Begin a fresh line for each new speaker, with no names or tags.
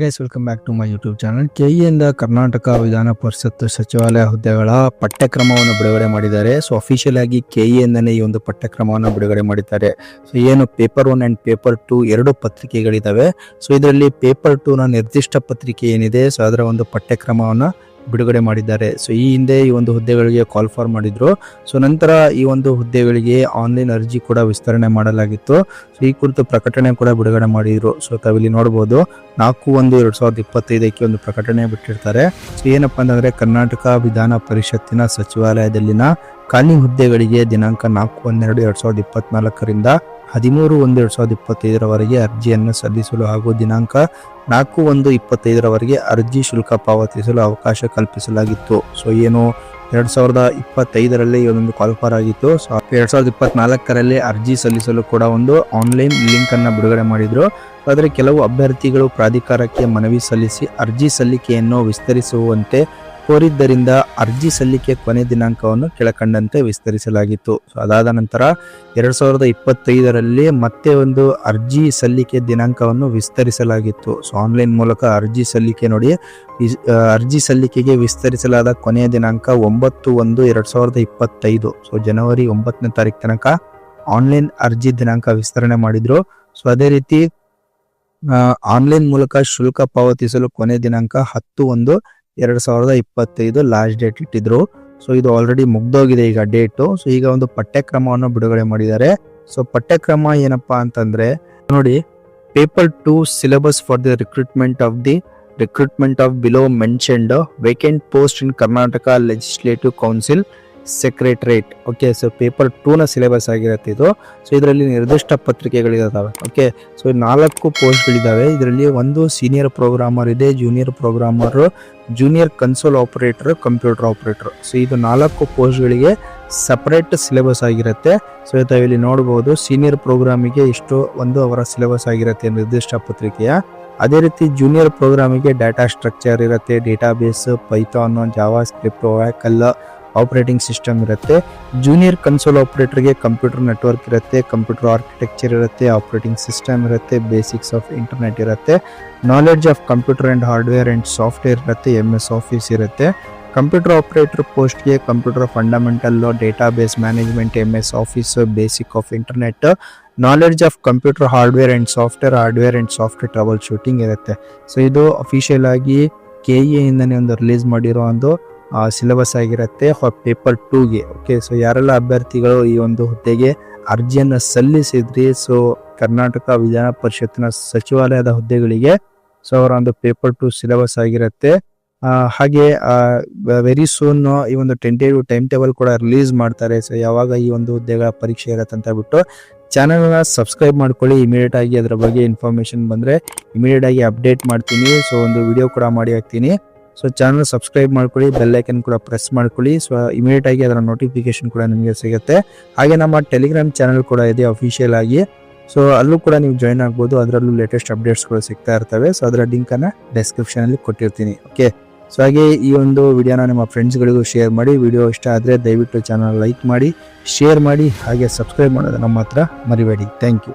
Guys welcome back to my YouTube channel ಕೆಇಯಿಂದ Karnataka Vidhana Parishat ಸಚಿವಾಲಯ ಹುದ್ದೆಗಳ ಪಠ್ಯಕ್ರಮವನ್ನು ಬಿಡುಗಡೆ ಮಾಡಿದ್ದಾರೆ. ಸೊ ಅಫಿಷಿಯಲ್ ಆಗಿ ಕೆಇಯಿಂದನೇ ಈ ಒಂದು ಪಠ್ಯಕ್ರಮವನ್ನು ಬಿಡುಗಡೆ ಮಾಡಿದ್ದಾರೆ. ಸೊ ಏನು paper one and paper two ಎರಡು ಪತ್ರಿಕೆಗಳಿದ್ದಾವೆ ಸೊ ಇದರಲ್ಲಿ ಪೇಪರ್ ಟೂ ನ ನಿರ್ದಿಷ್ಟ ಪತ್ರಿಕೆ ಏನಿದೆ? ಸೊ ಅದರ ಒಂದು ಪಠ್ಯಕ್ರಮವನ್ನು ಬಿಡುಗಡೆ ಮಾಡಿದ್ದಾರೆ. ಸೊ ಈ ಹಿಂದೆ ಈ ಒಂದು ಹುದ್ದೆಗಳಿಗೆ ಕಾಲ್ ಫಾರ್ ಮಾಡಿದ್ರು. ಸೊ ನಂತರ ಈ ಒಂದು ಹುದ್ದೆಗಳಿಗೆ ಆನ್ಲೈನ್ ಅರ್ಜಿ ಕೂಡ ವಿಸ್ತರಣೆ ಮಾಡಲಾಗಿತ್ತು. ಸೊ ಈ ಕುರಿತು ಪ್ರಕಟಣೆ ಕೂಡ ಬಿಡುಗಡೆ ಮಾಡಿದ್ರು. ಸೊ ತಾವಿಲ್ಲಿ ನೋಡಬಹುದು ನಾಲ್ಕು ಒಂದು ಎರಡ್ ಸಾವಿರದ ಇಪ್ಪತ್ತೈದಕ್ಕೆ ಒಂದು ಪ್ರಕಟಣೆ ಬಿಟ್ಟಿರ್ತಾರೆ. ಸೊ ಏನಪ್ಪಾ ಅಂತಂದ್ರೆ, ಕರ್ನಾಟಕ ವಿಧಾನ ಪರಿಷತ್ತಿನ ಸಚಿವಾಲಯದಲ್ಲಿನ ಖಾಲಿ ಹುದ್ದೆಗಳಿಗೆ ದಿನಾಂಕ ನಾಲ್ಕು ಹನ್ನೆರಡು ಎರಡ್ ಸಾವಿರದ ಇಪ್ಪತ್ನಾಲ್ಕರಿಂದ ಹದಿಮೂರು ಒಂದು ಎರಡು ಸಾವಿರದ ಇಪ್ಪತ್ತೈದರವರೆಗೆ ಅರ್ಜಿಯನ್ನು ಸಲ್ಲಿಸಲು ಹಾಗೂ ದಿನಾಂಕ ನಾಲ್ಕು ಒಂದು ಇಪ್ಪತ್ತೈದರವರೆಗೆ ಅರ್ಜಿ ಶುಲ್ಕ ಪಾವತಿಸಲು ಅವಕಾಶ ಕಲ್ಪಿಸಲಾಗಿತ್ತು. ಸೊ, ಏನು ಎರಡು ಸಾವಿರದ ಇಪ್ಪತ್ತೈದರಲ್ಲಿ ಇವನೊಂದು ಒಂದು ಕಾಲ್ಫಾರ್ ಆಗಿತ್ತು. ಸೊ, ಎರಡು ಸಾವಿರದ ಇಪ್ಪತ್ನಾಲ್ಕರಲ್ಲಿ ಅರ್ಜಿ ಸಲ್ಲಿಸಲು ಕೂಡ ಒಂದು ಆನ್ಲೈನ್ ಲಿಂಕ್ ಅನ್ನ ಬಿಡುಗಡೆ ಮಾಡಿದ್ರು. ಆದರೆ, ಕೆಲವು ಅಭ್ಯರ್ಥಿಗಳು ಪ್ರಾಧಿಕಾರಕ್ಕೆ ಮನವಿ ಸಲ್ಲಿಸಿ ಅರ್ಜಿ ಸಲ್ಲಿಕೆಯನ್ನು ವಿಸ್ತರಿಸುವಂತೆ ಕೋರಿದ್ದರಿಂದ ಅರ್ಜಿ ಸಲ್ಲಿಕೆ ಕೊನೆ ದಿನಾಂಕವನ್ನು ಕೆಳಕಂಡಂತೆ ವಿಸ್ತರಿಸಲಾಗಿತ್ತು. ಸೊ ಅದಾದ ನಂತರ ಎರಡು ಸಾವಿರದ ಇಪ್ಪತ್ತೈದರಲ್ಲಿ ಮತ್ತೆ ಒಂದು ಅರ್ಜಿ ಸಲ್ಲಿಕೆ ದಿನಾಂಕವನ್ನು ವಿಸ್ತರಿಸಲಾಗಿತ್ತು. ಸೊ ಆನ್ಲೈನ್ ಮೂಲಕ ಅರ್ಜಿ ಸಲ್ಲಿಕೆ ನೋಡಿ ಅರ್ಜಿ ಸಲ್ಲಿಕೆಗೆ ವಿಸ್ತರಿಸಲಾದ ಕೊನೆಯ ದಿನಾಂಕ ಒಂಬತ್ತು ಒಂದು ಎರಡು ಸಾವಿರದ ಇಪ್ಪತ್ತೈದು. ಸೊ ಜನವರಿ ಒಂಬತ್ತನೇ ತಾರೀಕು ತನಕ ಆನ್ಲೈನ್ ಅರ್ಜಿ ದಿನಾಂಕ ವಿಸ್ತರಣೆ ಮಾಡಿದ್ರು. ಸೊ ಅದೇ ರೀತಿ ಆನ್ಲೈನ್ ಮೂಲಕ ಶುಲ್ಕ ಪಾವತಿಸಲು ಕೊನೆ ದಿನಾಂಕ ಹತ್ತು ಒಂದು ಎರಡ್ ಸಾವಿರದ ಇಪ್ಪತ್ತೈದು ಲಾಸ್ಟ್ ಡೇಟ್ ಇಟ್ಟಿದ್ರು. ಸೊ ಇದು ಆಲ್ರೆಡಿ ಮುಗ್ದೋಗಿದೆ ಈಗ ಡೇಟು ಸೊ ಈಗ ಒಂದು ಪಠ್ಯಕ್ರಮವನ್ನು ಬಿಡುಗಡೆ ಮಾಡಿದ್ದಾರೆ. ಸೊ ಪಠ್ಯಕ್ರಮ ಏನಪ್ಪಾ ಅಂತಂದ್ರೆ, ನೋಡಿ paper two syllabus for the recruitment of the recruitment of below mentioned vacant post in Karnataka legislative council secretariat okay so paper ಟೂನ syllabus ಆಗಿರುತ್ತೆ ಇದು. ಸೊ ಇದರಲ್ಲಿ ನಿರ್ದಿಷ್ಟ ಪತ್ರಿಕೆಗಳಿದ್ದಾವೆ ಓಕೆ ಸೊ ನಾಲ್ಕು ಪೋಸ್ಟ್ಗಳಿದಾವೆ ಇದರಲ್ಲಿ ಒಂದು ಸೀನಿಯರ್ ಪ್ರೋಗ್ರಾಮರ್ ಇದೆ junior programmer junior console operator computer operator so ಇದು ನಾಲ್ಕು ಪೋಸ್ಟ್ಗಳಿಗೆ ಸಪ್ರೇಟ್ ಸಿಲೆಬಸ್ ಆಗಿರುತ್ತೆ. ಸೊ ಇಲ್ಲಿ ನೋಡಬಹುದು ಸೀನಿಯರ್ ಪ್ರೋಗ್ರಾಮಿಗೆ ಇಷ್ಟು ಒಂದು ಅವರ ಸಿಲೆಬಸ್ ಆಗಿರುತ್ತೆ ನಿರ್ದಿಷ್ಟ ಪತ್ರಿಕೆಯ. ಅದೇ ರೀತಿ ಜೂನಿಯರ್ ಪ್ರೋಗ್ರಾಮಿಗೆ ಡಾಟಾ ಸ್ಟ್ರಕ್ಚರ್ ಇರುತ್ತೆ. Database Python JavaScript ವ್ಯಾಕಲ್ ಆಪರೇಟಿಂಗ್ ಸಿಸ್ಟಮ್ ಇರುತ್ತೆ. ಜೂನಿಯರ್ ಕನ್ಸೋಲ್ ಆಪರೇಟರ್ಗೆ ಕಂಪ್ಯೂಟರ್ ನೆಟ್ವರ್ಕ್ ಇರುತ್ತೆ ಕಂಪ್ಯೂಟರ್ ಆರ್ಕಿಟೆಕ್ಚರ್ ಇರುತ್ತೆ ಆಪರೇಟಿಂಗ್ ಸಿಸ್ಟಮ್ ಇರುತ್ತೆ ಬೇಸಿಕ್ಸ್ ಆಫ್ ಇಂಟರ್ನೆಟ್ ಇರುತ್ತೆ. Knowledge of computer and hardware and software ಇರುತ್ತೆ ಎಂ ಎಸ್ ಆಫೀಸ್ ಇರುತ್ತೆ. ಕಂಪ್ಯೂಟರ್ ಆಪರೇಟರ್ ಪೋಸ್ಟ್ಗೆ computer fundamental database management M S office basic of internet knowledge of computer hardware and software hardware and software troubleshooting ಇರುತ್ತೆ. So ಇದು official ಆಗಿ ಕೆ ಇಂದನೇ ಒಂದು release ಮಾಡಿರೋ ಒಂದು ಸಿಲೆಬಸ್ ಆಗಿರುತ್ತೆ. ಪೇಪರ್ ಟೂಗೆ ಓಕೆ ಸೊ ಯಾರೆಲ್ಲ ಅಭ್ಯರ್ಥಿಗಳು ಈ ಒಂದು ಹುದ್ದೆಗೆ ಅರ್ಜಿಯನ್ನು ಸಲ್ಲಿಸಿದ್ರಿ? ಸೊ ಕರ್ನಾಟಕ ವಿಧಾನ ಪರಿಷತ್ತಿನ ಸಚಿವಾಲಯದ ಹುದ್ದೆಗಳಿಗೆ. ಸೊ ಅವರ ಒಂದು ಪೇಪರ್ ಟು ಸಿಲೆಬಸ್ ಆಗಿರುತ್ತೆ. ಹಾಗೆ ವೆರಿ ಸೂನ್ ಈ ಒಂದು ಟೆಂಟೇಟಿವ್ ಟೈಮ್ ಟೇಬಲ್ ಕೂಡ ರಿಲೀಸ್ ಮಾಡ್ತಾರೆ. ಸೊ ಯಾವಾಗ ಈ ಒಂದು ಹುದ್ದೆಗಳ ಪರೀಕ್ಷೆ ಇರುತ್ತೆ ಅಂತ ಬಿಟ್ಟು ಚಾನಲ್ನ ಸಬ್ಸ್ಕ್ರೈಬ್ ಮಾಡ್ಕೊಳ್ಳಿ. ಇಮಿಡಿಯೇಟ್ ಆಗಿ ಅದರ ಬಗ್ಗೆ ಇನ್ಫಾರ್ಮೇಶನ್ ಬಂದರೆ ಇಮಿಡಿಯೇಟ್ ಆಗಿ ಅಪ್ಡೇಟ್ ಮಾಡ್ತೀನಿ. ಸೊ ಒಂದು ವಿಡಿಯೋ ಕೂಡ ಮಾಡಿ ಹಾಕ್ತೀನಿ. ಸೊ ಚಾನಲ್ ಸಬ್ಸ್ಕ್ರೈಬ್ ಮಾಡ್ಕೊಳ್ಳಿ ಬೆಲ್ಲೈಕನ್ ಕೂಡ ಪ್ರೆಸ್ ಮಾಡ್ಕೊಳ್ಳಿ. ಸೊ ಇಮಿಡಿಯೇಟ್ ಆಗಿ ಅದರ ನೋಟಿಫಿಕೇಶನ್ ಕೂಡ ನಿಮಗೆ ಸಿಗುತ್ತೆ. ಹಾಗೆ ನಮ್ಮ ಟೆಲಿಗ್ರಾಮ್ ಚಾನಲ್ ಕೂಡ ಇದೆ ಅಫಿಷಿಯಲ್ ಆಗಿ. ಸೊ ಅಲ್ಲೂ ಕೂಡ ನೀವು ಜಾಯ್ನ್ ಆಗ್ಬೋದು. ಅದರಲ್ಲೂ ಲೇಟೆಸ್ಟ್ ಅಪ್ಡೇಟ್ಸ್ಗಳು ಸಿಗ್ತಾ ಇರ್ತವೆ. ಸೊ ಅದರ ಲಿಂಕನ್ನು ಡಿಸ್ಕ್ರಿಪ್ಷನಲ್ಲಿ ಕೊಟ್ಟಿರ್ತೀನಿ. ಓಕೆ ಸೊ ಹಾಗೆ ಈ ಒಂದು ವಿಡಿಯೋನ ನಿಮ್ಮ ಫ್ರೆಂಡ್ಸ್ಗಳಿಗೂ ಶೇರ್ ಮಾಡಿ. ವಿಡಿಯೋ ಇಷ್ಟ ಆದರೆ ದಯವಿಟ್ಟು ಚಾನಲ್ ಲೈಕ್ ಮಾಡಿ ಶೇರ್ ಮಾಡಿ, ಹಾಗೆ ಸಬ್ಸ್ಕ್ರೈಬ್ ಮಾಡೋದು ನಮ್ಮ ಹತ್ರ ಮರಿಬೇಡಿ. Thank you